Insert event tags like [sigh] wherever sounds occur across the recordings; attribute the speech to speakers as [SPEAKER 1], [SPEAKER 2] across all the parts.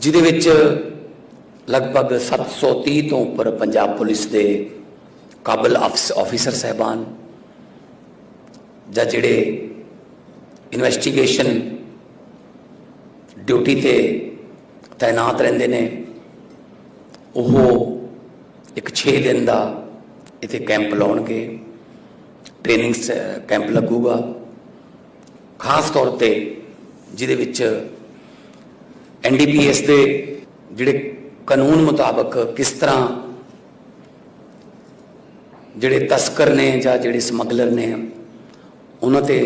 [SPEAKER 1] ਜਿਹਦੇ ਵਿੱਚ ਲਗਭਗ 730 ਤੋਂ ਉੱਪਰ ਪੰਜਾਬ ਪੁਲਿਸ ਦੇ ਕਾਬਲ ਅਫਸ- ਆਫੀਸਰ ਸਹਿਬਾਨ ਜਾਂ ਜਿਹੜੇ ਇਨਵੈਸਟੀਗੇਸ਼ਨ ਡਿਊਟੀ ਤੇ ਤਾਇਨਾਤ ਰਹਿੰਦੇ ਨੇ, ਉਹ ਇੱਕ 6 ਦਿਨ ਦਾ ਇੱਥੇ ਕੈਂਪ ਲਾਉਣਗੇ ਟ੍ਰੇਨਿੰਗ ਕੈਂਪ ਲੱਗੂਗਾ। ਖਾਸ ਤੌਰ ਤੇ ਜਿਹਦੇ ਵਿੱਚ ਐਨਡੀਪੀਐਸ ਦੇ ਜਿਹੜੇ ਕਾਨੂੰਨ ਮੁਤਾਬਕ ਕਿਸ ਤਰ੍ਹਾਂ ਜਿਹੜੇ ਤਸਕਰ ਨੇ ਜਾਂ ਜਿਹੜੇ ਸਮਗਲਰ ਨੇ, ਉਹਨਾਂ ਤੇ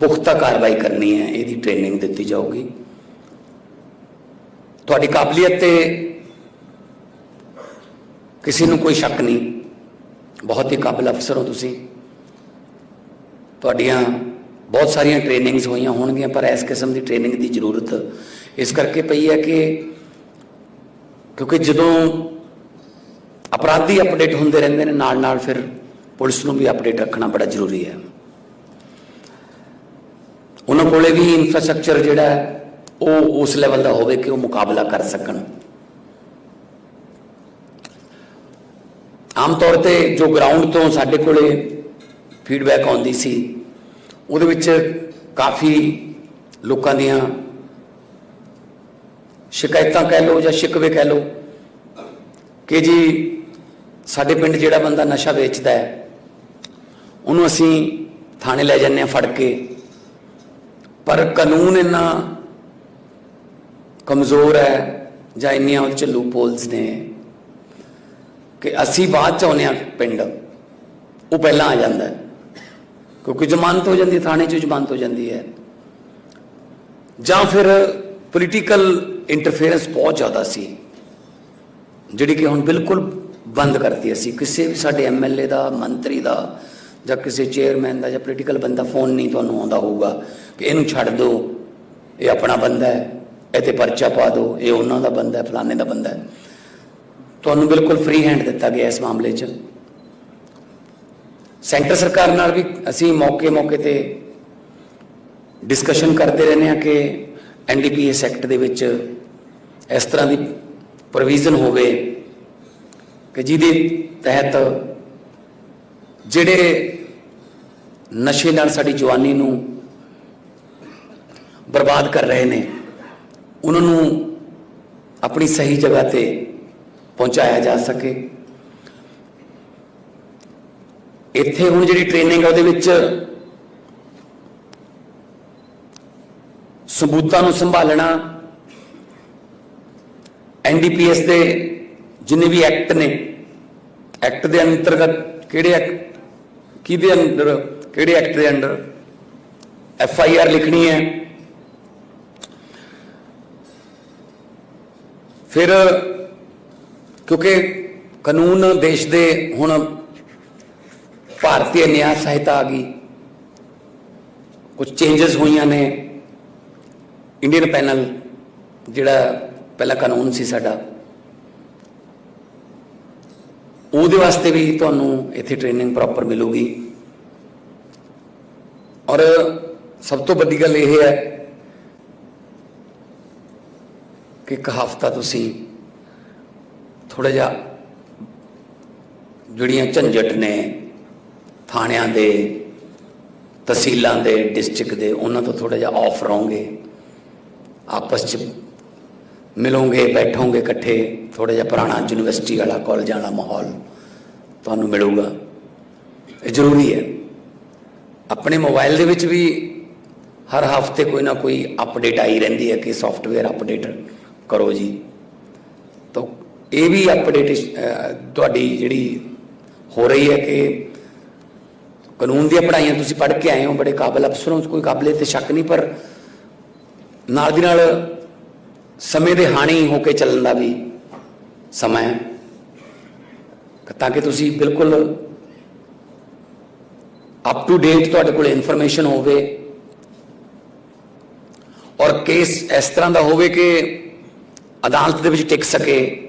[SPEAKER 1] ਪੁਖਤਾ ਕਾਰਵਾਈ ਕਰਨੀ ਹੈ, ਇਹਦੀ ਟ੍ਰੇਨਿੰਗ ਦਿੱਤੀ ਜਾਊਗੀ। ਤੁਹਾਡੀ ਕਾਬਲੀਅਤ ਤੇ ਕਿਸੇ ਨੂੰ ਕੋਈ ਸ਼ੱਕ ਨਹੀਂ। ਬਹੁਤ ਹੀ ਕਾਬਲ ਅਫਸਰ ਹੋ ਤੁਸੀਂ। ਤੁਹਾਡੀਆਂ ਬਹੁਤ ਸਾਰੀਆਂ ਟ੍ਰੇਨਿੰਗਸ ਹੋਈਆਂ ਹੋਣਗੀਆਂ, ਪਰ ਇਸ ਕਿਸਮ ਦੀ ਟ੍ਰੇਨਿੰਗ ਦੀ ਜ਼ਰੂਰਤ ਇਸ ਕਰਕੇ ਪਈ ਹੈ ਕਿ ਕਿਉਂਕਿ ਜਦੋਂ ਅਪਰਾਧੀ ਅਪਡੇਟ ਹੁੰਦੇ ਰਹਿੰਦੇ ਨੇ ਨਾਲ ਨਾਲ ਫਿਰ ਪੁਲਿਸ ਨੂੰ ਵੀ ਅਪਡੇਟ ਰੱਖਣਾ ਬੜਾ ਜ਼ਰੂਰੀ ਹੈ। ਉਹਨਾਂ ਕੋਲੇ ਵੀ ਇਨਫਰਾਸਟ੍ਰਕਚਰ ਜਿਹੜਾ ਉਹ ਉਸ ਲੈਵਲ ਦਾ ਹੋਵੇ ਕਿ ਉਹ ਮੁਕਾਬਲਾ ਕਰ ਸਕਣ। ਆਮ ਤੌਰ ਤੇ ਜੋ ਗਰਾਊਂਡ ਤੋਂ ਸਾਡੇ ਕੋਲੇ ਫੀਡਬੈਕ ਆਉਂਦੀ ਸੀ, ਉਹਦੇ ਵਿੱਚ ਕਾਫੀ ਲੋਕਾਂ ਦੀਆਂ ਸ਼ਿਕਾਇਤਾਂ ਕਹਿ ਲਓ ਜਾਂ ਸ਼ਿਕਵੇ ਕਹਿ ਲਓ ਕਿ ਜੀ ਸਾਡੇ ਪਿੰਡ ਜਿਹੜਾ ਬੰਦਾ ਨਸ਼ਾ ਵੇਚਦਾ ਹੈ, ਉਹਨੂੰ ਅਸੀਂ ਥਾਣੇ ਲੈ ਜਾਂਦੇ ਹਾਂ ਫੜ ਕੇ। ਪਰ ਕਾਨੂੰਨ ਇੰਨਾ ਕਮਜ਼ੋਰ ਹੈ ਜਾਂ ਇੰਨੀਆਂ ਉਹਦੇ ਚ ਲੂਪਹੋਲਸ ਨੇ ਕਿ ਅਸੀਂ ਬਾਅਦ ਚ ਆਉਂਦੇ ਹਾਂ ਪਿੰਡ, ਉਹ ਪਹਿਲਾਂ ਆ ਜਾਂਦਾ ਹੈ। ਕਿਉਂਕਿ ਜ਼ਮਾਨਤ ਹੋ ਜਾਂਦੀ ਥਾਣੇ 'ਚ ਜ਼ਮਾਨਤ ਹੋ ਜਾਂਦੀ ਹੈ। ਜਾਂ ਫਿਰ ਪੋਲੀਟੀਕਲ ਇੰਟਰਫੇਰੈਂਸ ਬਹੁਤ ਜ਼ਿਆਦਾ ਸੀ। ਜਿਹੜੀ ਕਿ ਹੁਣ ਬਿਲਕੁਲ ਬੰਦ ਕਰਤੀ ਅਸੀਂ। ਕਿਸੇ ਵੀ ਸਾਡੇ ਐਮਐਲਏ ਦਾ, ਮੰਤਰੀ ਦਾ ਜਾਂ ਕਿਸੇ ਚੇਅਰਮੈਨ ਦਾ ਜਾਂ ਪੋਲੀਟੀਕਲ ਬੰਦਾ ਫੋਨ ਨਹੀਂ ਤੁਹਾਨੂੰ ਆਉਂਦਾ ਹੋਊਗਾ ਕਿ ਇਹਨੂੰ ਛੱਡ ਦਿਓ ਇਹ ਆਪਣਾ ਬੰਦਾ ਹੈ, ਇਹ ਤੇ ਪਰਚਾ ਪਾ ਦਿਓ ਇਹ ਉਹਨਾਂ ਦਾ ਬੰਦਾ ਹੈ, ਫਲਾਣੇ ਦਾ ਬੰਦਾ ਹੈ। ਤੁਹਾਨੂੰ ਬਿਲਕੁਲ ਫ੍ਰੀ ਹੈਂਡ ਦਿੱਤਾ ਗਿਆ ਇਸ ਮਾਮਲੇ 'ਚ। ਸੈਂਟਰ ਸਰਕਾਰ ਨਾਲ ਵੀ ਅਸੀਂ ਮੌਕੇ-ਮੌਕੇ ਤੇ ਡਿਸਕਸ਼ਨ ਕਰਦੇ ਰਹਿੰਦੇ ਹਾਂ ਕਿ ਐਨਡੀਪੀਐਸ ਐਕਟ ਦੇ ਵਿੱਚ ਇਸ ਤਰ੍ਹਾਂ ਦੀ ਪ੍ਰੋਵੀਜ਼ਨ ਹੋਵੇ ਕਿ ਜਿਹਦੇ ਤਹਿਤ ਜਿਹੜੇ ਨਸ਼ੇ ਨਾਲ ਸਾਡੀ ਜਵਾਨੀ ਨੂੰ ਬਰਬਾਦ ਕਰ ਰਹੇ ਨੇ, ਉਹਨਾਂ ਨੂੰ ਆਪਣੀ ਸਹੀ ਜਗ੍ਹਾ ਤੇ ਪਹੁੰਚਾਇਆ ਜਾ ਸਕੇ। ਇੱਥੇ ਹੁਣ ਜਿਹੜੀ ਟ੍ਰੇਨਿੰਗ ਹੈ ਉਹਦੇ ਵਿੱਚ ਸਬੂਤਾਂ ਨੂੰ ਸੰਭਾਲਣਾ ਐਨਡੀਪੀਐਸ ਦੇ ਜਿੰਨੇ ਵੀ ਐਕਟ ਨੇ, ਐਕਟ ਦੇ ਅੰਤਰਗਤ ਕਿਹੜੇ ਐਕਟ, ਕਿਹਦੇ ਅੰਦਰ, ਕਿਹੜੇ ਐਕਟ ਦੇ ਅੰਦਰ ਐਫ ਆਈ ਆਰ ਲਿਖਣੀ ਹੈ। ਫਿਰ ਕਿਉਂਕਿ ਕਾਨੂੰਨ ਦੇਸ਼ ਦੇ ਹੁਣ ਭਾਰਤੀ ਨਿਆਂ ਸਹਾਇਤਾ ਆ ਗਈ ਕੁਝ ਚੇਂਜਸ ਹੋਈਆਂ ਨੇ ਇੰਡੀਅਨ ਪੈਨਲ ਜਿਹੜਾ ਪਹਿਲਾ ਕਾਨੂੰਨ ਸੀ ਸਾਡਾ। ਉਹਦੇ ਵਾਸਤੇ ਵੀ ਤੁਹਾਨੂੰ ਇੱਥੇ ਟ੍ਰੇਨਿੰਗ ਪ੍ਰੋਪਰ ਮਿਲੂਗੀ। ਔਰ ਸਭ ਤੋਂ ਵੱਡੀ ਗੱਲ ਇਹ ਹੈ ਕਿ ਇੱਕ ਹਫਤਾ ਤੁਸੀਂ ਥੋੜਾ ਜਿਹਾ ਜਿਹੜੀਆਂ ਝੰਜਟ ਨੇ ਥਾਣਿਆਂ ਦੇ, ਤਹਿਸੀਲਾਂ ਦੇ ਡਿਸਟ੍ਰਿਕਟ ਦੇ, ਉਹਨਾਂ ਤੋਂ ਥੋੜਾ ਜਿਹਾ ਆਫ ਰਹੋਗੇ। ਆਪਸ ਚ ਮਿਲੋਗੇ, ਬੈਠੋਗੇ ਇਕੱਠੇ ਥੋੜਾ ਜਿਹਾ ਪੁਰਾਣਾ ਯੂਨੀਵਰਸਿਟੀ ਵਾਲਾ, ਕਾਲਜਾਂ ਵਾਲਾ ਮਾਹੌਲ ਤੁਹਾਨੂੰ ਮਿਲੂਗਾ। ਇਹ ਜ਼ਰੂਰੀ ਹੈ। ਆਪਣੇ ਮੋਬਾਈਲ ਦੇ ਵਿੱਚ ਵੀ ਹਰ ਹਫ਼ਤੇ ਕੋਈ ਨਾ ਕੋਈ ਅਪਡੇਟ ਆਈ ਰਹਿੰਦੀ ਹੈ ਕਿ ਸੌਫਟਵੇਅਰ ਅਪਡੇਟ ਕਰੋ ਜੀ। ਤਾਂ ਇਹ ਵੀ ਅਪਡੇਟ ਤੁਹਾਡੀ ਜਿਹੜੀ ਹੋ ਰਹੀ ਹੈ ਕਿ ਕਾਨੂੰਨ ਦੀਆਂ ਪੜ੍ਹਾਈਆਂ ਤੁਸੀਂ ਪੜ੍ਹ ਕੇ ਆਏ ਹੋ, ਬੜੇ ਕਾਬਲ ਅਫਸਰ ਹੋ ਕੋਈ ਕਾਬਲੇ ਤੇ ਸ਼ੱਕ ਨਹੀਂ, ਪਰ ਨਾਲ ਦੀ ਨਾਲ ਸਮੇਂ ਦੇ ਹਾਣੀ ਹੋ ਕੇ ਚੱਲਣ ਦਾ ਵੀ ਸਮਾਂ ਹੈ। ਤਾਂ ਕਿ ਤੁਸੀਂ ਬਿਲਕੁਲ ਅਪ ਟੂ ਡੇਟ ਤੁਹਾਡੇ ਕੋਲ ਇਨਫੋਰਮੇਸ਼ਨ ਹੋਵੇ ਔਰ ਕੇਸ ਇਸ ਤਰ੍ਹਾਂ ਦਾ ਹੋਵੇ ਕਿ ਅਦਾਲਤ ਦੇ ਵਿੱਚ ਟਿਕ ਸਕੇ।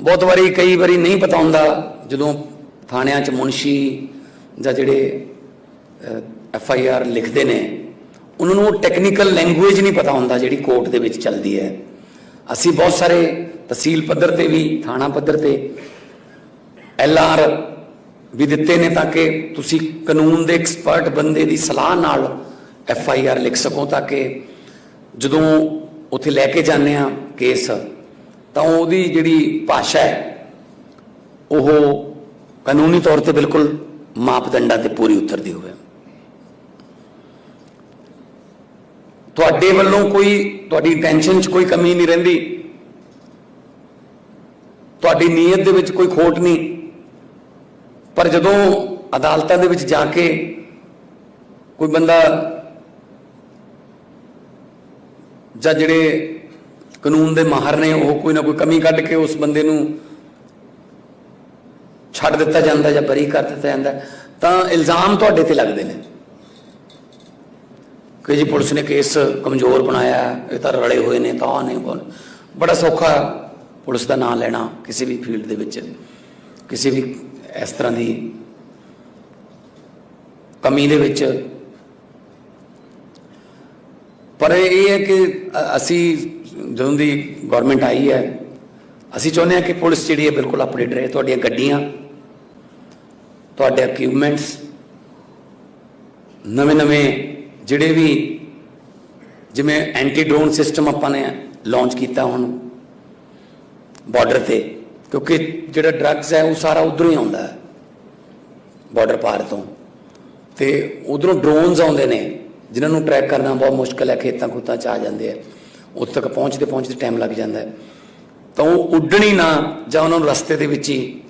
[SPEAKER 1] ਬਹੁਤ ਵਾਰੀ, ਕਈ ਵਾਰੀ ਨਹੀਂ ਪਤਾ ਹੁੰਦਾ ਜਦੋਂ ਥਾਣਿਆਂ 'ਚ ਮੁਨਸ਼ੀ ਜਾਂ ਜਿਹੜੇ ਐਫ ਆਈ ਆਰ ਲਿਖਦੇ ਨੇ ਉਹਨਾਂ ਨੂੰ ਉਹ ਟੈਕਨੀਕਲ ਲੈਂਗੁਏਜ ਨਹੀਂ ਪਤਾ ਹੁੰਦਾ ਜਿਹੜੀ ਕੋਰਟ ਦੇ ਵਿੱਚ ਚੱਲਦੀ ਹੈ ਅਸੀਂ ਬਹੁਤ ਸਾਰੇ ਤਹਿਸੀਲ ਪੱਧਰ ਤੇ ਵੀ ਥਾਣਾ ਪੱਧਰ ਤੇ ਐਲ ਆਰ ਵੀ ਦਿੱਤੇ ਨੇ ਤਾਂ ਕਿ ਤੁਸੀਂ ਕਾਨੂੰਨ ਦੇ ਐਕਸਪਰਟ ਬੰਦੇ ਦੀ ਸਲਾਹ ਨਾਲ ਐਫ ਆਈ ਆਰ ਲਿਖ ਸਕੋ ਤਾਂ ਕਿ ਜਦੋਂ ਉੱਥੇ ਲੈ ਕੇ ਜਾਂਦੇ ਆ ਕੇਸ ਤਾਂ ਉਹਦੀ ਜਿਹੜੀ ਭਾਸ਼ਾ ਹੈ ਉਹ ਕਾਨੂੰਨੀ ਤੌਰ ਤੇ ਬਿਲਕੁਲ ਮਾਪਦੰਡਾਂ ਤੇ ਪੂਰੀ ਉਤਰਦੀ ਹੋਵੇ ਤੁਹਾਡੇ ਵੱਲੋਂ ਕੋਈ, ਤੁਹਾਡੀ ਇੰਟੈਂਸ਼ਨ 'ਚ ਕੋਈ ਕਮੀ ਨਹੀਂ ਰਹਿੰਦੀ। ਤੁਹਾਡੀ ਨੀਅਤ ਦੇ ਵਿੱਚ ਕੋਈ ਖੋਟ ਨਹੀਂ। ਪਰ ਜਦੋਂ ਅਦਾਲਤਾਂ ਦੇ ਵਿੱਚ ਜਾ ਕੇ ਕੋਈ ਬੰਦਾ ਜਾਂ ਜਿਹੜੇ ਕਾਨੂੰਨ ਦੇ ਮਾਹਰ ਨੇ, ਉਹ ਕੋਈ ਨਾ ਕੋਈ ਕਮੀ ਕੱਢ ਕੇ ਉਸ ਬੰਦੇ ਨੂੰ ਛੱਡ ਦਿੱਤਾ ਜਾਂਦਾ ਜਾਂ ਬਰੀ ਕਰ ਦਿੱਤਾ ਜਾਂਦਾ, ਤਾਂ ਇਲਜ਼ਾਮ ਤੁਹਾਡੇ ਤੇ ਲੱਗਦੇ ਨੇ। ਕਿ ਜੀ ਪੁਲਿਸ ਨੇ ਕੇਸ ਕਮਜ਼ੋਰ ਬਣਾਇਆ, ਇਹ ਤਾਂ ਰਲੇ ਹੋਏ ਨੇ, ਤਾਂ ਨੇ ਬੜਾ ਸੌਖਾ ਪੁਲਿਸ ਦਾ ਨਾਮ ਲੈਣਾ ਕਿਸੇ ਵੀ ਫੀਲਡ ਦੇ ਵਿੱਚ। ਕਿਸੇ ਵੀ ਇਸ ਤਰ੍ਹਾਂ ਦੀ ਕਮੀ ਦੇ ਵਿੱਚ। ਪਰ ਇਹ ਹੈ ਕਿ ਅਸੀਂ ਜਦੋਂ ਦੀ ਗਵਰਨਮੈਂਟ ਆਈ ਹੈ, ਅਸੀਂ ਚਾਹੁੰਦੇ ਹਾਂ ਕਿ ਪੁਲਿਸ ਜਿਹੜੀ ਹੈ ਬਿਲਕੁਲ ਅਪਡੇਟ ਰਹੇ, ਤੁਹਾਡੀਆਂ ਗੱਡੀਆਂ, ਤੁਹਾਡੇ ਇਕਵਿਪਮੈਂਟਸ ਨਵੇਂ-ਨਵੇਂ ਜਿਹੜੇ ਵੀ ਜਿਵੇਂ ਐਂਟੀ ਡਰੋਨ ਸਿਸਟਮ ਆਪਾਂ ਨੇ ਲਾਂਚ ਕੀਤਾ ਹੁਣ ਬਾਰਡਰ ਤੇ, ਕਿਉਂਕਿ ਜਿਹੜਾ ਡਰੱਗਸ ਹੈ ਉਹ ਸਾਰਾ ਉਧਰੋਂ ਹੀ ਆਉਂਦਾ ਹੈ ਬਾਰਡਰ ਪਾਰ ਤੋਂ। ਤੇ ਉਧਰੋਂ ਡਰੋਨਸ ਆਉਂਦੇ ਨੇ, ਜਿਨ੍ਹਾਂ ਨੂੰ ਟਰੈਕ ਕਰਨਾ ਬਹੁਤ ਮੁਸ਼ਕਲ ਹੈ, ਖੇਤਾਂ ਖੂਤਾਂ ਚ ਆ ਜਾਂਦੇ ਆ। ਉੱਥੇ ਤੱਕ ਪਹੁੰਚਦੇ ਪਹੁੰਚਦੇ ਟਾਈਮ ਲੱਗ ਜਾਂਦਾ ਹੈ। ਤਾਂ ਉਹ ਉੱਡਣੀ ਨਾ ਜਾਂ ਉਹਨਾਂ ਨੂੰ ਰਸਤੇ ਦੇ ਵਿੱਚ ਹੀ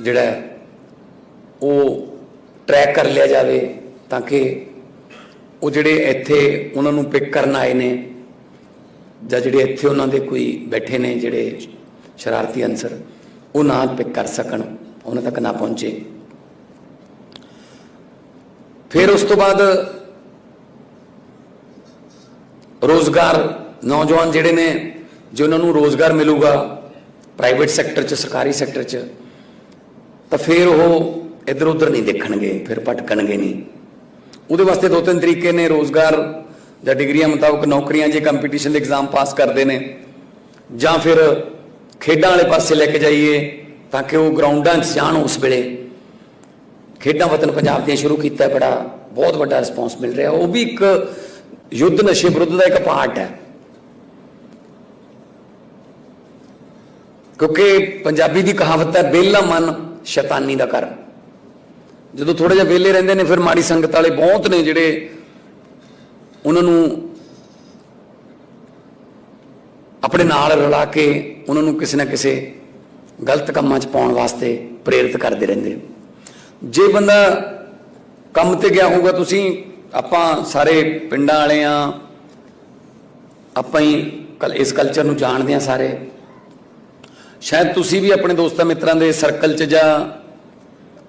[SPEAKER 1] ਜਿਹੜਾ ਉਹ ਟਰੈਕ ਕਰ ਲਿਆ ਜਾਵੇ ਤਾਂ ਕਿ ਉਹ ਜਿਹੜੇ ਇੱਥੇ ਉਹਨਾਂ ਨੂੰ ਪਿਕ ਕਰਨ ਆਏ ਨੇ ਜਾਂ ਜਿਹੜੇ ਇੱਥੇ ਉਹਨਾਂ ਦੇ ਕੋਈ ਬੈਠੇ ਨੇ ਜਿਹੜੇ ਸ਼ਰਾਰਤੀ ਅਨਸਰ, ਉਹ ਨਾ ਪਿਕ ਕਰ ਸਕਣ, ਉਹਨਾਂ ਤੱਕ ਨਾ ਪਹੁੰਚੇ। ਫਿਰ ਉਸ ਤੋਂ ਬਾਅਦ ਰੋਜ਼ਗਾਰ ਨੌਜਵਾਨ ਜਿਹੜੇ ਨੇ, ਜੇ ਉਹਨਾਂ ਨੂੰ ਰੋਜ਼ਗਾਰ ਮਿਲੂਗਾ ਪ੍ਰਾਈਵੇਟ ਸੈਕਟਰ 'ਚ, ਸਰਕਾਰੀ ਸੈਕਟਰ 'ਚ, ਤਾਂ ਫਿਰ ਉਹ ਇੱਧਰ ਉੱਧਰ ਨਹੀਂ ਦੇਖਣਗੇ, ਫਿਰ ਭਟਕਣਗੇ ਨਹੀਂ। ਉਹਦੇ ਵਾਸਤੇ ਦੋ ਤਿੰਨ ਤਰੀਕੇ ਨੇ ਰੋਜ਼ਗਾਰ ਜਾਂ ਡਿਗਰੀਆਂ ਮੁਤਾਬਕ ਨੌਕਰੀਆਂ ਜੇ ਕੰਪੀਟੀਸ਼ਨ ਦੇ ਐਗਜ਼ਾਮ ਪਾਸ ਕਰਦੇ ਨੇ, ਜਾਂ ਫਿਰ ਖੇਡਾਂ ਵਾਲੇ ਪਾਸੇ ਲੈ ਕੇ ਜਾਈਏ ਤਾਂ ਕਿ ਉਹ ਗਰਾਊਂਡਾਂ 'ਚ ਜਾਣ ਉਸ ਵੇਲੇ। ਖੇਡਾਂ ਵਤਨ ਪੰਜਾਬ ਦੀਆਂ ਸ਼ੁਰੂ ਕੀਤਾ, ਬੜਾ, ਬਹੁਤ ਵੱਡਾ ਰਿਸਪੌਂਸ ਮਿਲ ਰਿਹਾ। ਉਹ ਵੀ ਇੱਕ ਯੁੱਧ ਨਸ਼ੇ ਵਿਰੁੱਧ ਦਾ ਇੱਕ ਪਾਰਟ ਹੈ। ਕਿਉਂਕਿ ਪੰਜਾਬੀ ਦੀ ਕਹਾਵਤ ਹੈ, ਬੇਲਾ ਮਨ ਸ਼ੈਤਾਨੀ ਦਾ ਘਰ। ਜਦੋਂ ਥੋੜਾ ਜਿਹਾ ਵਿਹਲੇ ਰਹਿੰਦੇ ਨੇ, ਫਿਰ ਮਾੜੀ ਸੰਗਤ ਵਾਲੇ ਬਹੁਤ ਨੇ ਜਿਹੜੇ ਉਹਨਾਂ ਨੂੰ ਆਪਣੇ ਨਾਲ ਰਲਾ ਕੇ ਉਹਨਾਂ ਨੂੰ ਕਿਸੇ ਨਾ ਕਿਸੇ ਗਲਤ ਕੰਮਾਂ 'ਚ ਪਾਉਣ ਵਾਸਤੇ ਪ੍ਰੇਰਿਤ ਕਰਦੇ ਰਹਿੰਦੇ ਜੇ ਬੰਦਾ ਕੰਮ ਤੇ ਗਿਆ ਹੋਊਗਾ, ਤੁਸੀਂ ਆਪਾਂ ਸਾਰੇ ਪਿੰਡਾਂ ਵਾਲੇ ਆ, ਆਪਾਂ ਹੀ ਕਲ, ਇਸ ਕਲਚਰ ਨੂੰ ਜਾਣਦੇ ਆ ਸਾਰੇ। ਸ਼ਾਇਦ ਤੁਸੀਂ ਵੀ ਆਪਣੇ ਦੋਸਤਾਂ ਮਿੱਤਰਾਂ ਦੇ ਸਰਕਲ 'ਚ ਜਾਂ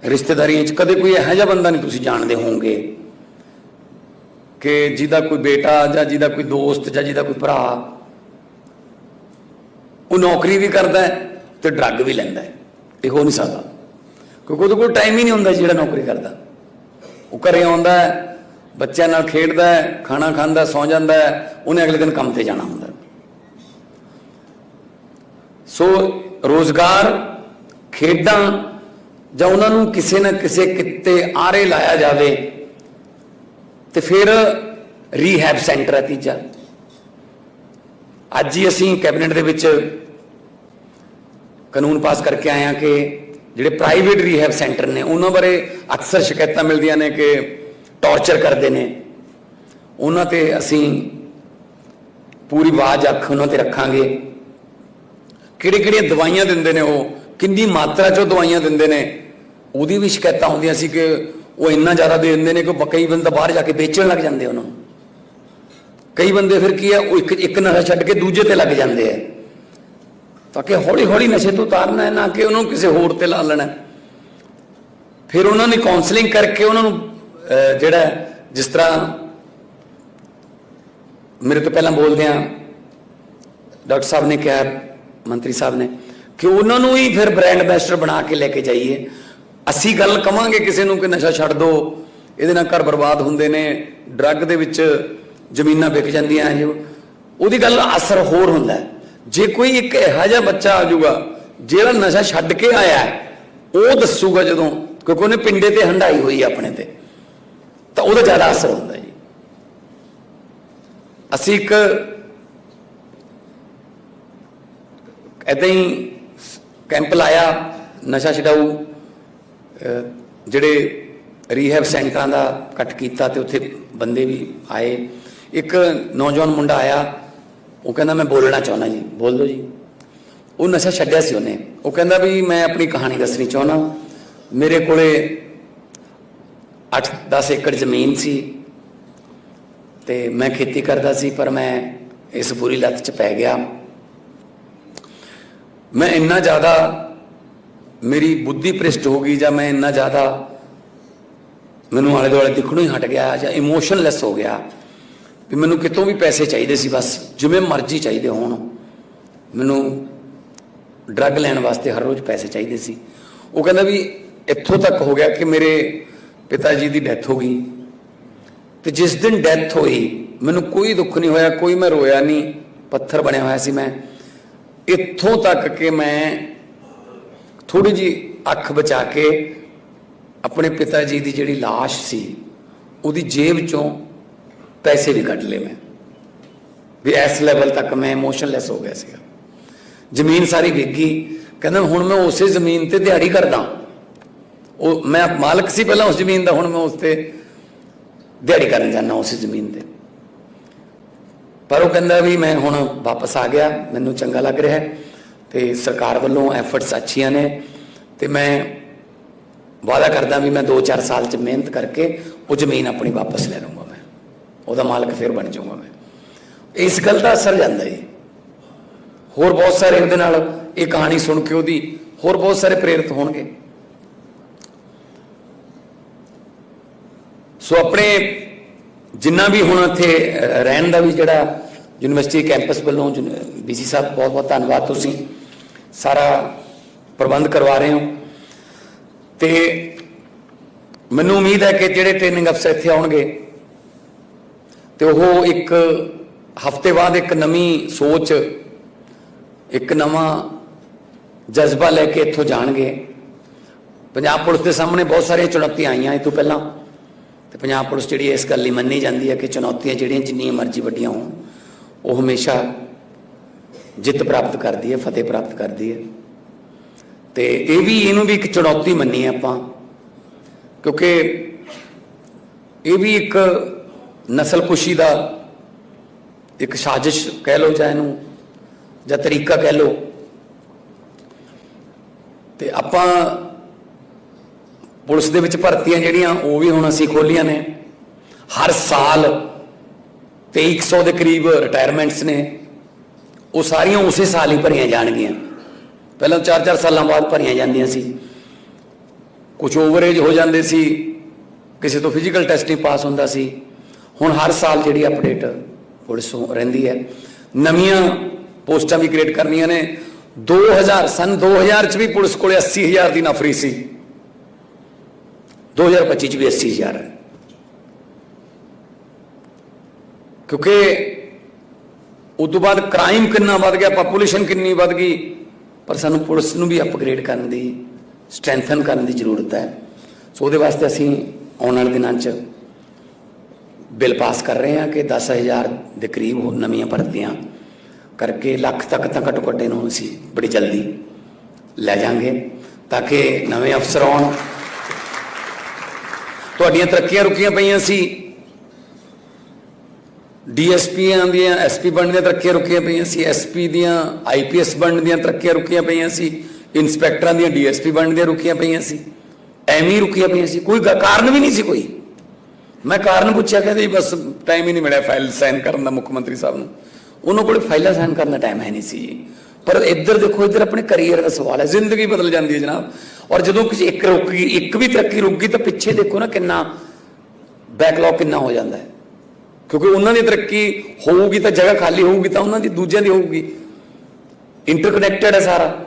[SPEAKER 1] ਰਿਸ਼ਤੇਦਾਰੀਆਂ 'ਚ ਕਦੇ ਕੋਈ ਇਹੋ ਜਿਹਾ ਬੰਦਾ ਨਹੀਂ ਤੁਸੀਂ ਜਾਣਦੇ ਹੋਵੋਗੇ ਕਿ ਜਿਹਦਾ ਕੋਈ ਬੇਟਾ ਜਾਂ ਜਿਹਦਾ ਕੋਈ ਦੋਸਤ ਜਾਂ ਜਿਹਦਾ ਕੋਈ ਭਰਾ ਉਹ ਨੌਕਰੀ ਵੀ ਕਰਦਾ ਹੈ ਤੇ ਡਰੱਗ ਵੀ ਲੈਂਦਾ ਹੈ। ਇਹ ਹੋ ਨਹੀਂ ਸਕਦਾ। ਕਿਉਂਕਿ ਉਹਦੇ ਕੋਲ ਟਾਈਮ ਹੀ ਨਹੀਂ ਹੁੰਦਾ ਜਿਹੜਾ ਨੌਕਰੀ ਕਰਦਾ। ਉਹ ਘਰੇ ਆਉਂਦਾ ਹੈ, ਬੱਚਿਆਂ ਨਾਲ ਖੇਡਦਾ ਹੈ, ਖਾਣਾ ਖਾਂਦਾ ਸੌਂ ਜਾਂਦਾ ਹੈ, ਉਹਨੇ ਅਗਲੇ ਦਿਨ ਕੰਮ ਤੇ ਜਾਣਾ ਹੁੰਦਾ ਸੋ ਰੋਜ਼ਗਾਰ ਖੇਡਾਂ ਜਾਂ ਉਹਨਾਂ ਨੂੰ ਕਿਸੇ ਨਾ ਕਿਸੇ ਕਿੱਤੇ ਆਰੇ ਲਾਇਆ ਜਾਵੇ, ਤੇ ਫਿਰ ਰੀਹੈਬ ਸੈਂਟਰ ਹੈ ਤੀਜਾ। ਅੱਜ ਹੀ ਅਸੀਂ ਕੈਬਨਿਟ ਦੇ ਵਿੱਚ ਕਾਨੂੰਨ ਪਾਸ ਕਰਕੇ ਆਏ ਹਾਂ ਕਿ ਜਿਹੜੇ ਪ੍ਰਾਈਵੇਟ ਰੀਹੈਬ ਸੈਂਟਰ ਨੇ, ਉਹਨਾਂ ਬਾਰੇ ਅਕਸਰ ਸ਼ਿਕਾਇਤਾਂ ਮਿਲਦੀਆਂ ਨੇ ਕਿ ਟੌਰਚਰ ਕਰਦੇ ਨੇ। ਉਹਨਾਂ ਤੇ ਅਸੀਂ ਪੂਰੀ ਆਵਾਜ਼, ਅੱਖ ਉਹਨਾਂ ਤੇ ਰੱਖਾਂਗੇ। ਕਿਹੜੇ ਕਿਹੜੀਆਂ ਦਵਾਈਆਂ ਦਿੰਦੇ ਨੇ ਉਹ? ਕਿੰਨੀ ਮਾਤਰਾ ਚ ਉਹ ਦਵਾਈਆਂ ਦਿੰਦੇ ਨੇ? ਉਹਦੀ ਵੀ ਸ਼ਿਕਾਇਤਾਂ ਹੁੰਦੀਆਂ ਸੀ ਕਿ ਉਹ ਇੰਨਾ ਜ਼ਿਆਦਾ ਦੇ ਦਿੰਦੇ ਨੇ ਕਿ ਬ- ਕਈ ਬੰਦੇ ਤਾਂ ਬਾਹਰ ਜਾ ਕੇ ਵੇਚਣ ਲੱਗ ਜਾਂਦੇ ਉਹਨਾਂ। ਨੂੰ ਕਈ ਬੰਦੇ ਫਿਰ ਕੀ ਹੈ ਉਹ ਇੱਕ ਇੱਕ ਨਸ਼ਾ ਛੱਡ ਕੇ ਦੂਜੇ ਤੇ ਲੱਗ ਜਾਂਦੇ ਆ। ਤਾਂ ਕਿ ਹੌਲੀ ਹੌਲੀ ਨਸ਼ੇ ਤੋਂ ਉਤਾਰਨਾ ਹੈ ਨਾ ਕਿ ਉਹਨੂੰ ਕਿਸੇ ਹੋਰ ਤੇ ਲਾ ਲੈਣਾ ਫਿਰ ਉਹਨਾਂ ਨੇ ਕਾਉਂਸਲਿੰਗ ਕਰਕੇ ਉਹਨਾਂ ਨੂੰ ਅਹ, ਜਿਹੜਾ ਜਿਸ ਤਰ੍ਹਾਂ ਮੇਰੇ ਤੋਂ ਪਹਿਲਾਂ ਬੋਲਦੇ ਆ ਡਾਕਟਰ ਸਾਹਿਬ ਨੇ ਕਿਹਾ ਮੰਤਰੀ ਸਾਹਿਬ ਨੇ ਕਿ ਉਹਨਾਂ ਨੂੰ ਹੀ ਫਿਰ ਬ੍ਰਾਂਡ ਐਂਬੈਸਡਰ ਬਣਾ ਕੇ ਲੈ ਕੇ ਜਾਈਏ। ਅਸੀਂ ਗੱਲ ਕਵਾਂਗੇ ਕਿਸੇ ਨੂੰ ਕਿ ਨਸ਼ਾ ਛੱਡ ਦਿਓ ਇਹਦੇ ਨਾਲ ਘਰ ਬਰਬਾਦ ਹੁੰਦੇ ਨੇ, ਡਰੱਗ ਦੇ ਵਿੱਚ ਜ਼ਮੀਨਾਂ ਵਿਕ ਜਾਂਦੀਆਂ ਇਹ, ਉਹਦੀ ਗੱਲ ਅਸਰ ਹੋਰ ਹੁੰਦਾ ਜੇ ਕੋਈ ਇੱਕ ਇਹੋ ਜਿਹਾ ਬੱਚਾ ਆ ਜਾਊਗਾ, ਜਿਹੜਾ ਨਸ਼ਾ ਛੱਡ ਕੇ ਆਇਆ ਉਹ ਦੱਸੂਗਾ ਜਦੋਂ, ਕਿਉਂਕਿ ਉਹਨੇ ਪਿੰਡੇ ਤੇ ਹੰਡਾਈ ਹੋਈ ਆਪਣੇ ਤੇ, ਤਾਂ ਉਹਦਾ ਜ਼ਿਆਦਾ ਅਸਰ ਹੁੰਦਾ ਜੀ। ਅਸੀਂ ਇੱਕ ਏਦਾਂ ਹੀ ਕੈਂਪ ਲਾਇਆ, ਨਸ਼ਾ ਛਡਾਊ ਜਿਹੜੇ ਰੀਹੈਬ ਸੈਂਟਰਾਂ ਦਾ ਕੱਟ ਕੀਤਾ ਤੇ ਉੱਥੇ ਬੰਦੇ ਵੀ ਆਏ। ਇੱਕ ਨੌਜਵਾਨ ਮੁੰਡਾ ਆਇਆ, ਉਹ ਕਹਿੰਦਾ, ਮੈਂ ਬੋਲਣਾ ਚਾਹੁੰਦਾ ਜੀ, ਬੋਲ ਦਿਓ ਜੀ। ਉਹ ਨਸ਼ਾ ਛੱਡਿਆ ਸੀ ਉਹਨੇ। ਉਹ ਕਹਿੰਦਾ ਵੀ, ਮੈਂ ਆਪਣੀ ਕਹਾਣੀ ਦੱਸਣੀ ਚਾਹੁੰਦਾ ਮੇਰੇ ਕੋਲੇ 8-10 ਏਕੜ ਜ਼ਮੀਨ ਸੀ ਤੇ ਮੈਂ ਖੇਤੀ ਕਰਦਾ ਸੀ, ਪਰ ਮੈਂ ਇਸ ਬੁਰੀ ਲੱਤ 'ਚ ਪੈ ਗਿਆ। ਮੈਂ ਇੰਨਾ ਜ਼ਿਆਦਾ ਮੇਰੀ ਬੁੱਧੀ ਭ੍ਰਿਸ਼ਟ ਹੋ ਗਈ ਜਾਂ ਮੈਂ ਇੰਨਾ ਜ਼ਿਆਦਾ ਮੈਨੂੰ ਆਲੇ ਦੁਆਲੇ ਦਿਖਣੋਂ ਹੀ ਹਟ ਗਿਆ ਜਾਂ ਇਮੋਸ਼ਨਲੈਸ ਹੋ ਗਿਆ ਵੀ ਮੈਨੂੰ ਕਿਤੋਂ ਵੀ ਪੈਸੇ ਚਾਹੀਦੇ ਸੀ ਬਸ, ਜਿਵੇਂ ਮਰਜ਼ੀ ਚਾਹੀਦੇ ਹੋਣ। ਮੈਨੂੰ ਡਰੱਗ ਲੈਣ ਵਾਸਤੇ ਹਰ ਰੋਜ਼ ਪੈਸੇ ਚਾਹੀਦੇ ਸੀ। ਉਹ ਕਹਿੰਦਾ ਵੀ ਇੱਥੋਂ ਤੱਕ ਹੋ ਗਿਆ ਕਿ ਮੇਰੇ ਪਿਤਾ ਜੀ ਦੀ ਡੈਥ ਹੋ ਗਈ। ਤੇ ਜਿਸ ਦਿਨ ਡੈਥ ਹੋਈ, ਮੈਨੂੰ ਕੋਈ ਦੁੱਖ ਨਹੀਂ ਹੋਇਆ, ਕੋਈ ਮੈਂ ਰੋਇਆ ਨਹੀਂ, ਪੱਥਰ ਬਣਿਆ ਹੋਇਆ ਸੀ ਮੈਂ। ਇੱਥੋਂ ਤੱਕ ਕਿ ਮੈਂ ਥੋੜੀ ਜੀ ਅੱਖ ਬਚਾ ਕੇ ਆਪਣੇ ਪਿਤਾ ਜੀ ਦੀ ਜਿਹੜੀ লাশ ਸੀ, ਉਹਦੀ ਜੇਬ ਚੋਂ ਪੈਸੇ ਵੀ ਕੱਢ ਲਏ ਮੈਂ। ਵੀ ਇਸ ਲੈਵਲ ਤੱਕ ਮੈਂ ਇਮੋਸ਼ਨਲੈਸ ਹੋ ਗਿਆ ਸੀਗਾ। ਜ਼ਮੀਨ ਸਾਰੀ ਵਿਕ ਕਹਿੰਦਾ ਹੁਣ ਮੈਂ ਉਸੇ ਜ਼ਮੀਨ ਤੇ ਦਿਹਾੜੀ ਕਰਦਾ। ਉਹ ਮੈਂ ਮਾਲਕ ਸੀ ਪਹਿਲਾਂ ਉਸ ਜ਼ਮੀਨ ਦਾ, ਹੁਣ ਮੈਂ ਉਸ ਤੇ ਦਿਹਾੜੀ ਕਰਨ ਜਾਂਦਾ ਉਸੇ ਜ਼ਮੀਨ ਤੇ। ਪਰ ਉਹ ਕਹਿੰਦਾ ਵੀ ਮੈਂ ਹੁਣ ਵਾਪਸ ਆ ਗਿਆ, ਮੈਨੂੰ ਚੰਗਾ ਲੱਗ ਰਿਹਾ ਹੈ। ਤੇ ਸਰਕਾਰ ਵੱਲੋਂ ਐਫਰਟਸ ਅੱਛੀਆਂ ਨੇ ਤੇ ਮੈਂ ਵਾਅਦਾ ਕਰਦਾ ਵੀ ਮੈਂ 2-4 ਸਾਲ ਚ ਮਿਹਨਤ ਕਰਕੇ ਉਹ ਜ਼ਮੀਨ ਆਪਣੀ ਵਾਪਸ ਲੈ ਲਵਾਂਗਾ ਮੈਂ। ਉਹਦਾ ਮਾਲਕ ਫਿਰ ਬਣ ਜਾਊਂਗਾ ਮੈਂ। ਇਸ ਗੱਲ ਦਾ ਅਸਰ ਜਾਂਦਾ ਜੀ। ਹੋਰ ਬਹੁਤ ਸਾਰੇ ਉਹਦੇ ਨਾਲ ਇਹ ਕਹਾਣੀ ਸੁਣ ਕੇ ਉਹਦੀ ਹੋਰ ਬਹੁਤ ਸਾਰੇ ਪ੍ਰੇਰਿਤ ਹੋਣਗੇ। ਸੋ ਆਪਣੇ ਜਿੰਨਾ ਵੀ ਹੁਣ ਇੱਥੇ ਰਹਿਣ ਦਾ ਵੀ ਜਿਹੜਾ ਯੂਨੀਵਰਸਿਟੀ ਕੈਂਪਸ ਵੱਲੋਂ ਬੀਸੀ ਸਾਹਿਬ ਬਹੁਤ ਬਹੁਤ ਧੰਨਵਾਦ ਤੁਸੀਂ। ਸਾਰਾ ਪ੍ਰਬੰਧ ਕਰਵਾ ਰਹੇ ਹੋ। ਤੇ ਮੈਨੂੰ ਉਮੀਦ ਹੈ ਕਿ ਜਿਹੜੇ ਟ੍ਰੇਨਿੰਗ ਅਫਸਰ ਇੱਥੇ ਆਉਣਗੇ, ਤੇ ਉਹ ਇੱਕ ਹਫ਼ਤੇ ਬਾਅਦ ਇੱਕ ਨਵੀਂ ਸੋਚ, ਇੱਕ ਨਵਾਂ ਜਜ਼ਬਾ ਲੈ ਕੇ ਇੱਥੋਂ ਜਾਣਗੇ। ਪੰਜਾਬ ਪੁਲਿਸ ਦੇ ਸਾਹਮਣੇ ਬਹੁਤ ਸਾਰੀਆਂ ਚੁਣੌਤੀਆਂ ਆਈਆਂ ਇਹ ਤੋਂ ਪਹਿਲਾਂ, ਤੇ ਪੰਜਾਬ ਪੁਲਿਸ ਜਿਹੜੀ ਇਸ ਗੱਲ ਲਈ ਮੰਨੀ ਜਾਂਦੀ ਹੈ ਕਿ ਚੁਣੌਤੀਆਂ ਜਿਹੜੀਆਂ ਜਿੰਨੀਆਂ ਮਰਜ਼ੀ ਵੱਡੀਆਂ ਹੋਣ, ਉਹ ਹਮੇਸ਼ਾ ਜਿੱਤ ਪ੍ਰਾਪਤ ਕਰਦੀ ਹੈ, ਫਤਿਹ ਪ੍ਰਾਪਤ ਕਰਦੀ ਹੈ। ਤੇ ਇਹ ਵੀ ਇਹਨੂੰ ਵੀ ਇੱਕ ਚੁਣੌਤੀ ਮੰਨੀ ਆਪਾਂ, ਕਿਉਂਕਿ ਇਹ ਵੀ ਇੱਕ ਨਸਲਕੁਸ਼ੀ ਦਾ ਇੱਕ ਸਾਜ਼ਿਸ਼ ਕਹਿ ਲਓ ਜਾਂ ਇਹਨੂੰ, ਜਾਂ ਤਰੀਕਾ ਕਹਿ ਲਓ। ਤੇ ਆਪਾਂ ਪੁਲਿਸ ਦੇ ਵਿੱਚ ਭਰਤੀਆਂ ਜਿਹੜੀਆਂ, ਉਹ ਵੀ ਹੁਣ ਅਸੀਂ ਖੋਲੀਆਂ ਨੇ। ਹਰ ਸਾਲ 2300 ਦੇ ਕਰੀਬ ਰਿਟਾਇਰਮੈਂਟਸ ਨੇ। ਉਹ ਸਾਰੀਆਂ ਉਸੇ ਸਾਲ ਹੀ ਭਰੀਆਂ ਜਾਣਗੀਆਂ। ਪਹਿਲਾਂ 4-4 ਸਾਲਾਂ ਬਾਅਦ ਭਰੀਆਂ ਜਾਂਦੀਆਂ ਸੀ। ਕੁਝ ਓਵਰੇਜ ਹੋ ਜਾਂਦੇ ਸੀ। ਕਿਸੇ ਤੋਂ ਫਿਜ਼ੀਕਲ ਟੈਸਟ ਨਹੀਂ ਪਾਸ ਹੁੰਦਾ ਸੀ। ਹੁਣ ਹਰ ਸਾਲ ਜਿਹੜੀ ਅਪਡੇਟ ਪੁਲਿਸ ਰਹਿੰਦੀ ਹੈ। ਨਵੀਆਂ ਪੋਸਟਾਂ ਵੀ ਕ੍ਰੀਏਟ ਕਰਨੀਆਂ ਨੇ। 2000 ਸਨ 2000 ਚ ਵੀ ਪੁਲਿਸ ਕੋਲੇ 80000 ਦੀ ਨਫਰੀ ਸੀ। 2025 ਚ ਵੀ 80000 ਹੈ ਕਿਉਂਕਿ ਉਸ ਤੋਂ ਬਾਅਦ ਕ੍ਰਾਈਮ ਕਿੰਨਾ ਵੱਧ ਗਿਆ ਪੋਪੂਲੇਸ਼ਨ ਕਿੰਨੀ ਵੱਧ ਗਈ, ਪਰ ਸਾਨੂੰ ਪੁਲਿਸ ਨੂੰ ਵੀ ਅਪਗ੍ਰੇਡ ਕਰਨ ਦੀ ਸਟਰੈਂਥਨ ਕਰਨ ਦੀ ਜ਼ਰੂਰਤ ਹੈ। ਸੋ ਉਹਦੇ ਵਾਸਤੇ ਅਸੀਂ ਆਉਣ ਵਾਲੇ ਦਿਨਾਂ 'ਚ ਬਿੱਲ ਪਾਸ ਕਰ ਰਹੇ ਹਾਂ ਕਿ 10000 ਦੇ ਕਰੀਬ ਹੋਰ ਨਵੀਆਂ ਭਰਤੀਆਂ ਕਰਕੇ ਲੱਖ ਤੱਕ ਤਾਂ ਘੱਟੋ ਘੱਟ ਇਹਨੂੰ ਅਸੀਂ ਬੜੀ ਜਲਦੀ ਲੈ ਜਾਾਂਗੇ ਤਾਂ ਕਿ ਨਵੇਂ ਅਫਸਰ ਆਉਣ। ਤੁਹਾਡੀਆਂ ਤਰੱਕੀਆਂ ਰੁਕੀਆਂ ਪਈਆਂ ਸੀ। ਡੀਐਸਪੀਆਂ ਦੀਆਂ ਐਸਪੀ ਬਣਨ ਦੀਆਂ ਤਰੱਕੀਆਂ ਰੁਕੀਆਂ ਪਈਆਂ ਸੀ ਐਸਪੀ ਦੀਆਂ ਆਈਪੀਐਸ ਬਣਨ ਦੀਆਂ ਤਰੱਕੀਆਂ ਰੁਕੀਆਂ ਪਈਆਂ ਸੀ, ਇਨਸਪੈਕਟਰਾਂ ਦੀਆਂ ਡੀਐਸਪੀ ਬਣਨ ਦੀਆਂ ਰੁਕੀਆਂ ਪਈਆਂ ਸੀ, ਐਵੇਂ ਹੀ ਰੁਕੀਆਂ ਪਈਆਂ ਸੀ, ਕੋਈ ਗ- ਕਾਰਨ ਵੀ ਨਹੀਂ ਸੀ ਕੋਈ। ਮੈਂ ਕਾਰਨ ਪੁੱਛਿਆ, ਕਹਿੰਦੇ ਜੀ ਬਸ ਟਾਈਮ ਹੀ ਨਹੀਂ ਮਿਲਿਆ ਫਾਈਲ ਸਾਈਨ ਕਰਨ ਦਾ ਮੁੱਖ ਮੰਤਰੀ ਸਾਹਿਬ ਨੂੰ। ਉਹਨਾਂ ਕੋਲ ਫਾਈਲਾਂ ਸਾਈਨ ਕਰਨ ਦਾ ਟਾਈਮ ਹੈ ਨਹੀਂ ਸੀ ਜੀ। ਪਰ ਇੱਧਰ ਦੇਖੋ, ਇੱਧਰ ਆਪਣੇ ਕੈਰੀਅਰ ਦਾ ਸਵਾਲ ਹੈ, ਜ਼ਿੰਦਗੀ ਬਦਲ ਜਾਂਦੀ ਹੈ ਜਨਾਬ। ਔਰ ਜਦੋਂ ਕਿਸੇ ਇੱਕ ਰੁਕ ਗਈ, ਇੱਕ ਵੀ ਤਰੱਕੀ ਰੁਕ ਗਈ, ਤਾਂ ਪਿੱਛੇ ਦੇਖੋ ਨਾ ਕਿੰਨਾ ਬੈਕਲੌਗ ਕਿੰਨਾ ਹੋ ਜਾਂਦਾ ਹੈ। ਕਿਉਂਕਿ ਉਹਨਾਂ ਦੀ ਤਰੱਕੀ ਹੋਊਗੀ ਤਾਂ ਜਗ੍ਹਾ ਖਾਲੀ ਹੋਊਗੀ ਤਾਂ ਉਹਨਾਂ ਦੀ ਦੂਜਿਆਂ ਦੀ ਹੋਊਗੀ। ਇੰਟਰਕਨੈਕਟਡ ਹੈ ਸਾਰਾ।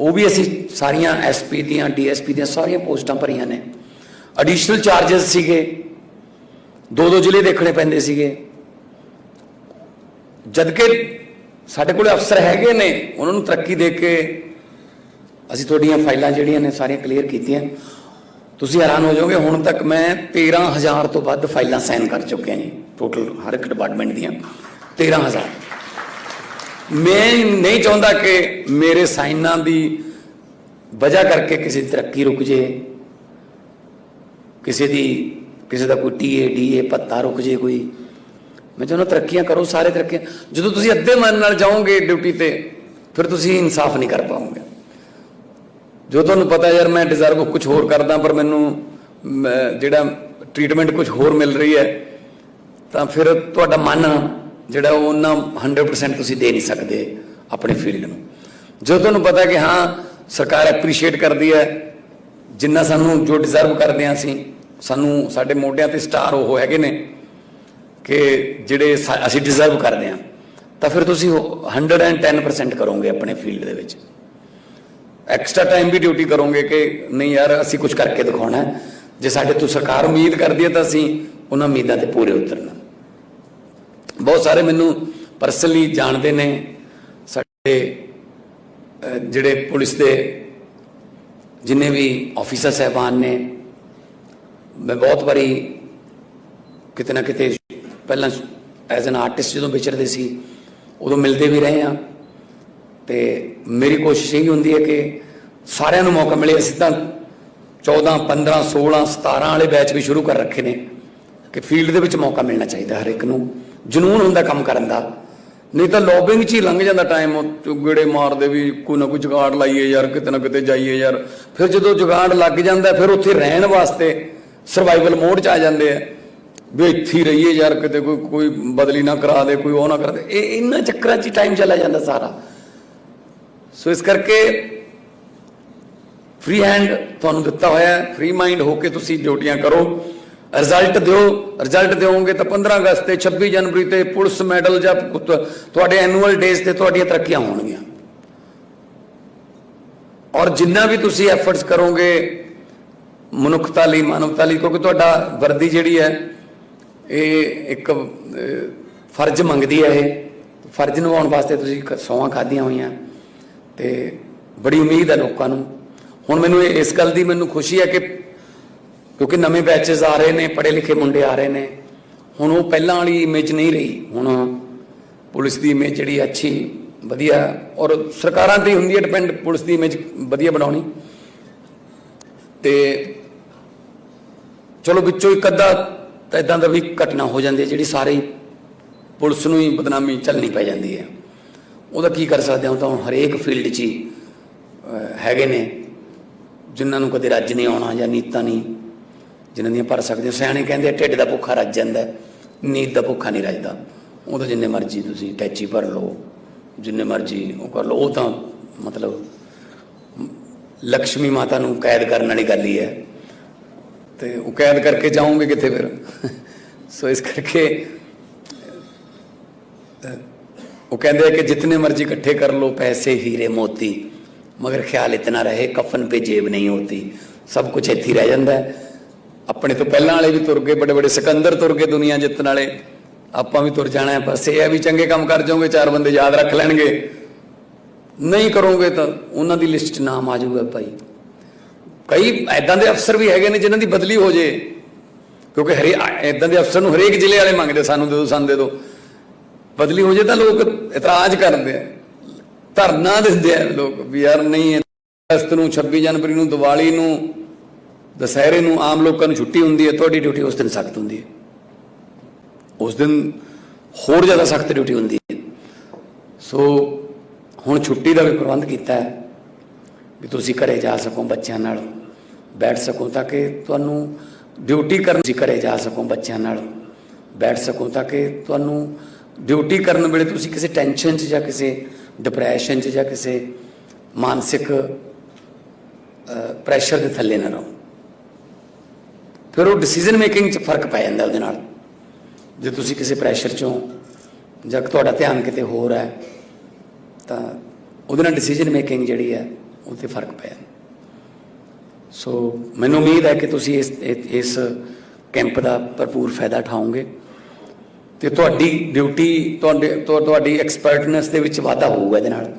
[SPEAKER 1] ਉਹ ਵੀ ਅਸੀਂ ਸਾਰੀਆਂ ਐਸਪੀ ਦੀਆਂ ਡੀਐਸਪੀ ਦੀਆਂ ਸਾਰੀਆਂ ਪੋਸਟਾਂ ਭਰੀਆਂ ਨੇ। ਐਡੀਸ਼ਨਲ ਚਾਰजेस ਸੀਗੇ। ਦੋ ਦੋ ਜ਼ਿਲ੍ਹੇ ਦੇਖਣੇ ਪੈਂਦੇ ਸੀਗੇ। ਜਦ ਕਿ ਸਾਡੇ ਕੋਲੇ ਅਫਸਰ ਹੈਗੇ ਨੇ, ਉਹਨਾਂ ਨੂੰ ਤਰੱਕੀ ਦੇ ਕੇ ਅਸੀਂ ਤੁਹਾਡੀਆਂ ਫਾਈਲਾਂ ਜਿਹੜੀਆਂ ਨੇ ਸਾਰੀਆਂ ਕਲੀਅਰ ਕੀਤੀਆਂ। ਤੁਸੀਂ ਹੈਰਾਨ ਹੋ ਜਾਓਗੇ, ਹੁਣ ਤੱਕ ਮੈਂ 13000 ਤੋਂ ਵੱਧ ਫਾਈਲਾਂ ਸਾਈਨ ਕਰ ਚੁੱਕਿਆ ਜੀ ਟੋਟਲ ਹਰ ਇੱਕ ਡਿਪਾਰਟਮੈਂਟ ਦੀਆਂ 13000 ਮੈਂ ਨਹੀਂ ਚਾਹੁੰਦਾ ਕਿ ਮੇਰੇ ਸਾਈਨਾਂ ਦੀ ਵਜ੍ਹਾ ਕਰਕੇ ਕਿਸੇ ਦੀ ਤਰੱਕੀ ਰੁਕ ਜੇ, ਕਿਸੇ ਦੀ, ਕਿਸੇ ਦਾ ਕੋਈ ਟੀਏ ਡੀਏ ਪੱਤਾ ਰੁਕ ਜੇ ਕੋਈ। ਮੈਂ ਚਾਹੁੰਦਾ ਤਰੱਕੀਆਂ ਕਰੋ, ਸਾਰੇ ਤਰੱਕੀਆਂ। ਜਦੋਂ ਤੁਸੀਂ ਅੱਧੇ ਮਨ ਨਾਲ ਜਾਓਗੇ ਡਿਊਟੀ ਤੇ, ਫਿਰ ਤੁਸੀਂ ਇਨਸਾਫ ਨਹੀਂ ਕਰ ਪਾਓਗੇ। ਜੋ ਤੁਹਾਨੂੰ ਪਤਾ ਯਾਰ, ਮੈਂ ਡਿਜ਼ਰਵ ਕੁਝ ਹੋਰ ਕਰਦਾ, ਪਰ ਮੈਨੂੰ ਜਿਹੜਾ ਟ੍ਰੀਟਮੈਂਟ ਕੁਝ ਹੋਰ ਮਿਲ ਰਹੀ ਹੈ, ਤਾਂ ਫਿਰ ਤੁਹਾਡਾ ਮਨ ਜਿਹੜਾ ਉਹ ਉਹਨਾਂ 100% ਤੁਸੀਂ ਦੇ ਨਹੀਂ ਸਕਦੇ ਆਪਣੇ ਫੀਲਡ ਨੂੰ। ਜੋ ਤੁਹਾਨੂੰ ਪਤਾ ਕਿ ਹਾਂ, ਸਰਕਾਰ ਐਪਰੀਸ਼ੀਏਟ ਕਰਦੀ ਹੈ, ਜਿੰਨਾ ਸਾਨੂੰ ਜੋ ਡਿਜ਼ਰਵ ਕਰਦੇ ਹਾਂ ਅਸੀਂ, ਸਾਨੂੰ ਸਾਡੇ ਮੋਢਿਆਂ ਤੇ ਸਟਾਰ ਉਹ ਹੈਗੇ ਨੇ, ਕਿ ਜਿਹੜੇ ਸਾ- ਅਸੀਂ ਡਿਜ਼ਰਵ ਕਰਦੇ ਹਾਂ, ਤਾਂ ਫਿਰ ਤੁਸੀਂ ਉਹ 110% ਕਰੋਗੇ ਆਪਣੇ ਫੀਲਡ ਦੇ ਵਿੱਚ। ਐਕਸਟਰਾ ਟਾਈਮ ਵੀ ਡਿਊਟੀ ਕਰੋਗੇ ਕਿ ਨਹੀਂ ਯਾਰ ਅਸੀਂ ਕੁਝ ਕਰਕੇ ਦਿਖਾਉਣਾ ਜੇ ਸਾਡੇ ਤੋਂ ਸਰਕਾਰ ਉਮੀਦ ਕਰਦੀ ਹੈ ਤਾਂ ਅਸੀਂ ਉਹਨਾਂ ਉਮੀਦਾਂ ਤੇ ਪੂਰੇ ਉਤਰਨਾ। ਬਹੁਤ ਸਾਰੇ ਮੈਨੂੰ ਪਰਸਨਲੀ ਜਾਣਦੇ ਨੇ, ਸਾਡੇ ਜਿਹੜੇ ਪੁਲਿਸ ਦੇ ਜਿੰਨੇ ਵੀ ਆਫੀਸਰ ਸਹਿਬਾਨ ਨੇ, ਮੈਂ ਬਹੁਤ ਵਾਰੀ ਕਿਤੇ ਨਾ ਕਿਤੇ ਪਹਿਲਾਂ ਐਜ਼ ਐਨ ਆਰਟਿਸਟ ਜਦੋਂ ਵਿਚਰਦੇ ਸੀ, ਉਦੋਂ ਮਿਲਦੇ ਵੀ ਰਹੇ ਆ ਤੇ ਮੇਰੀ ਕੋਸ਼ਿਸ਼ ਇਹੀ ਹੁੰਦੀ ਹੈ ਕਿ ਸਾਰਿਆਂ ਨੂੰ ਮੌਕਾ ਮਿਲੇ, ਅਸੀਂ ਤਾਂ 14 15 16 17 ਵਾਲੇ ਬੈਚ ਵੀ ਸ਼ੁਰੂ ਕਰ ਰੱਖੇ ਨੇ ਕਿ ਫੀਲਡ ਦੇ ਵਿੱਚ ਮੌਕਾ ਮਿਲਣਾ ਚਾਹੀਦਾ ਹਰ ਇੱਕ ਨੂੰ, ਜਨੂਨ ਹੁੰਦਾ ਕੰਮ ਕਰਨ ਦਾ। ਨਹੀਂ ਤਾਂ ਲੌਬਿੰਗ 'ਚ ਹੀ ਲੰਘ ਜਾਂਦਾ ਟਾਈਮ ਗੇੜੇ ਮਾਰਦੇ ਵੀ ਕੋਈ ਨਾ ਕੋਈ ਜੁਗਾੜ ਲਾਈਏ ਯਾਰ, ਕਿਤੇ ਨਾ ਕਿਤੇ ਜਾਈਏ ਯਾਰ। ਫਿਰ ਜਦੋਂ ਜੁਗਾੜ ਲੱਗ ਜਾਂਦਾ, ਫਿਰ ਉੱਥੇ ਰਹਿਣ ਵਾਸਤੇ ਸਰਵਾਈਵਲ ਮੋਡ 'ਚ ਆ ਜਾਂਦੇ ਆ। ਵੀ ਇੱਥੇ ਰਹੀਏ ਯਾਰ, ਕਿਤੇ ਕੋਈ ਕੋਈ ਬਦਲੀ ਨਾ ਕਰਾ ਦੇ, ਕੋਈ ਉਹ ਨਾ ਕਰਾ ਦੇ। ਇਹ ਇਹਨਾਂ ਚੱਕਰਾਂ 'ਚ ਟਾਈਮ ਚਲਾ ਜਾਂਦਾ ਸਾਰਾ। ਸੋ ਇਸ ਕਰਕੇ ਫ੍ਰੀ ਹੈਂਡ ਤੁਹਾਨੂੰ ਦਿੱਤਾ ਹੋਇਆ ਹੈ। ਫ੍ਰੀ ਮਾਈਂਡ ਹੋ ਕੇ ਤੁਸੀਂ ਡਿਊਟੀਆਂ ਕਰੋ। ਰਿਜ਼ਲਟ ਦਿਓ। ਰਿਜ਼ਲਟ ਦਿਓਗੇ ਤਾਂ 15 ਅਗਸਤ ਤੇ 26 ਜਨਵਰੀ ਤੇ ਪੁਲਿਸ ਮੈਡਲ ਜਾਂ ਤੁਹਾਡੇ ਐਨੂਅਲ ਡੇਜ਼ ਤੇ ਤੁਹਾਡੀਆਂ ਤਰੱਕੀਆਂ ਹੋਣਗੀਆਂ। ਔਰ ਜਿੰਨਾ ਵੀ ਤੁਸੀਂ ਐਫਰਟਸ ਕਰੋਗੇ, ਮਨੁੱਖਤਾ ਲਈ, ਮਾਨਵਤਾ ਲਈ, ਕਿਉਂਕਿ ਤੁਹਾਡਾ ਵਰਦੀ ਜਿਹੜੀ ਹੈ, ਇਹ ਇੱਕ ਫਰਜ਼ ਮੰਗਦੀ ਹੈ ਇਹ। ਫਰਜ਼ ਨਿਭਾਉਣ ਵਾਸਤੇ ਤੁਸੀਂ ਕ- ਖਾਧੀਆਂ ਹੋਈਆਂ। ਤੇ ਬੜੀ ਉਮੀਦ ਹੈ ਲੋਕਾਂ ਨੂੰ। ਹੁਣ ਮੈਨੂੰ ਇਸ ਗੱਲ ਦੀ ਮੈਨੂੰ ਖੁਸ਼ੀ ਹੈ ਕਿ ਕਿਉਂਕਿ ਨਵੇਂ ਬੈਚਸ ਆ ਰਹੇ ਨੇ, ਪੜ੍ਹੇ ਲਿਖੇ ਮੁੰਡੇ ਆ ਰਹੇ ਨੇ। ਹੁਣ ਉਹ ਪਹਿਲਾਂ ਵਾਲੀ ਇਮੇਜ ਨਹੀਂ ਰਹੀ। ਹੁਣ ਪੁਲਿਸ ਦੀ ਇਮੇਜ ਜਿਹੜੀ ਅੱਛੀ, ਵਧੀਆ ਔਰ ਸਰਕਾਰਾਂ ਤੇ ਹੀ ਹੁੰਦੀ ਹੈ ਡਿਪੈਂਡ ਪੁਲਿਸ ਦੀ ਇਮੇਜ ਵਧੀਆ ਬਣਾਉਣੀ। ਤੇ ਚਲੋ ਵਿੱਚੋਂ ਇੱਕ ਅੱਧਾ ਤਾਂ ਇਦਾਂ ਦਾ ਵੀ ਘਟਨਾ ਹੋ ਜਾਂਦੀ ਹੈ, ਜਿਹੜੀ ਸਾਰੇ ਪੁਲਿਸ ਨੂੰ ਹੀ ਬਦਨਾਮੀ ਚੱਲਣੀ ਪੈ ਜਾਂਦੀ ਹੈ। ਉਹਦਾ ਕੀ ਕਰ ਸਕਦੇ ਹਾਂ? ਉਹ ਤਾਂ ਹਰੇਕ ਫੀਲਡ 'ਚ ਹੀ ਹੈਗੇ ਨੇ। ਜਿਨ੍ਹਾਂ ਨੂੰ ਕਦੇ ਰੱਜ ਨਹੀਂ ਆਉਣਾ ਜਾਂ ਨੀਤਾਂ ਨਹੀਂ, ਜਿਨ੍ਹਾਂ ਦੀਆਂ ਭਰ ਸਕਦੇ ਹੋ। ਸਿਆਣੇ ਕਹਿੰਦੇ ਢਿੱਡ ਦਾ ਭੁੱਖਾ ਰੱਜ ਜਾਂਦਾ ਨੀਤ ਦਾ ਭੁੱਖਾ ਨਹੀਂ ਰੱਜਦਾ। ਉਹ ਤਾਂ ਜਿੰਨੇ ਮਰਜ਼ੀ ਤੁਸੀਂ ਟੈਚੀ ਭਰ ਲਓ, ਜਿੰਨੇ ਮਰਜ਼ੀ ਉਹ ਕਰ ਲਓ। ਉਹ ਤਾਂ ਮਤਲਬ ਲక్ష్ਮੀ ਮਾਤਾ ਨੂੰ ਕੈਦ ਕਰਨ ਵਾਲੀ ਗੱਲ ਹੀ ਹੈ। ਤੇ ਉਹ ਕੈਦ ਕਰਕੇ ਜਾਓਗੇ ਕਿੱਥੇ ਫਿਰ? [laughs] ਸੋ ਇਸ ਕਰਕੇ ਉਹ ਕਹਿੰਦੇ ਕਿ ਜਿਤਨੇ ਮਰਜ਼ੀ ਇਕੱਠੇ ਕਰ ਲੋ ਪੈਸੇ, ਹੀਰੇ, ਮੋਤੀ, ਮਗਰ ਖਿਆਲ ਇਤਨਾ ਰਹੇ, ਕਫਨ ਪੇ ਜੇਬ ਨਹੀਂ ਹੋਤੀ ਸਭ ਕੁਝ ਇੱਥੇ ਰਹਿ ਜਾਂਦਾ ਹੈ। ਆਪਣੇ ਤੋਂ ਪਹਿਲਾਂ ਵਾਲੇ ਵੀ ਤੁਰ ਗਏ, ਬੜੇ ਬੜੇ ਸਿਕੰਦਰ ਤੁਰ ਗਏ ਦੁਨੀਆ ਜਿੱਤਣ ਵਾਲੇ। ਆਪਾਂ ਵੀ ਤੁਰ ਜਾਣਾ ਹੈ, ਬਸ ਇਹ ਹੈ ਵੀ ਚੰਗੇ ਕੰਮ ਕਰ ਜਾਓਗੇ, ਚਾਰ ਬੰਦੇ ਯਾਦ ਰੱਖ ਲੈਣਗੇ। ਨਹੀਂ ਕਰੋਗੇ ਤਾਂ ਉਹਨਾਂ ਦੀ ਲਿਸਟ 'ਚ ਨਾਮ ਆ ਜਾਊਗਾ ਭਾਈ। ਕਈ ਐਦਾਂ ਦੇ ਅਫਸਰ ਵੀ ਹੈਗੇ ਨੇ ਜਿਨ੍ਹਾਂ ਦੀ ਬਦਲੀ ਹੋ ਜੇ। ਕਿਉਂਕਿ ਹਰੇ ਐਦਾਂ ਦੇ ਅਫਸਰ ਨੂੰ ਹਰੇਕ ਜ਼ਿਲ੍ਹੇ ਵਾਲੇ ਮੰਗਦੇ, ਸਾਨੂੰ ਦੇ ਦਿਓ, ਸਾਨੂੰ ਦੇ ਦਿਓ। ਬਦਲੀ ਹੋ ਜੇ ਤਾਂ ਲੋਕ ਇਤਰਾਜ਼ ਕਰਦੇ ਆ। ਧਰਨਾ ਦਿੰਦੇ ਆ ਲੋਕ ਵੀ ਯਾਰ ਨਹੀਂ, ਅਗਸਤ ਨੂੰ 26 ਜਨਵਰੀ ਨੂੰ, ਦੀਵਾਲੀ ਨੂੰ, ਦਸਹਿਰੇ ਨੂੰ ਆਮ ਲੋਕਾਂ ਨੂੰ ਛੁੱਟੀ ਹੁੰਦੀ ਹੈ, ਤੁਹਾਡੀ ਡਿਊਟੀ ਉਸ ਦਿਨ ਸਖਤ ਹੁੰਦੀ ਹੈ। ਉਸ ਦਿਨ ਹੋਰ ਜ਼ਿਆਦਾ ਸਖਤ ਡਿਊਟੀ ਹੁੰਦੀ ਹੈ। ਸੋ ਹੁਣ ਛੁੱਟੀ ਦਾ ਵੀ ਪ੍ਰਬੰਧ ਕੀਤਾ ਹੈ ਵੀ ਤੁਸੀਂ ਘਰੇ ਜਾ ਸਕੋ ਬੱਚਿਆਂ ਨਾਲ, ਬੈਠ ਸਕੋ ਤਾਂ ਕਿ ਤੁਹਾਨੂੰ ਡਿਊਟੀ ਕਰਨ ਤੁਸੀਂ ਘਰੇ ਜਾ ਸਕੋ ਬੱਚਿਆਂ ਨਾਲ, ਬੈਠ ਸਕੋ ਤਾਂ ਕਿ ਤੁਹਾਨੂੰ ਡਿਊਟੀ ਕਰਨ ਵੇਲੇ ਤੁਸੀਂ ਕਿਸੇ ਟੈਨਸ਼ਨ 'ਚ ਜਾਂ ਕਿਸੇ ਡਿਪਰੈਸ਼ਨ 'ਚ ਜਾਂ ਕਿਸੇ ਮਾਨਸਿਕ ਪ੍ਰੈਸ਼ਰ ਦੇ ਥੱਲੇ ਨਾ ਰਹੋ। ਫਿਰ ਉਹ ਡਿਸੀਜਨ ਮੇਕਿੰਗ 'ਚ ਫ਼ਰਕ ਪੈ ਜਾਂਦਾ ਉਹਦੇ ਨਾਲ। ਜੇ ਤੁਸੀਂ ਕਿਸੇ ਪ੍ਰੈਸ਼ਰ 'ਚੋਂ ਜਾਂ ਤੁਹਾਡਾ ਧਿਆਨ ਕਿਤੇ ਹੋਰ ਹੈ, ਤਾਂ ਉਹਦੇ ਨਾਲ ਡਿਸੀਜਨ ਮੇਕਿੰਗ ਜਿਹੜੀ ਹੈ, ਉਹ 'ਤੇ ਫ਼ਰਕ ਪੈ ਜਾਂਦਾ। ਸੋ ਮੈਨੂੰ ਉਮੀਦ ਹੈ ਕਿ ਤੁਸੀਂ ਇਸ ਇਸ ਕੈਂਪ ਦਾ ਭਰਪੂਰ ਫਾਇਦਾ ਉਠਾਓਗੇ। ਤੇ ਤੁਹਾਡੀ ਡਿਊਟੀ ਤੁਹਾਡੇ ਤੁਹਾ- ਤੁਹਾਡੀ ਐਕਸਪਰਟਨੈਸ ਦੇ ਵਿੱਚ ਵਾਧਾ ਹੋਊਗਾ ਇਹਦੇ ਨਾਲ।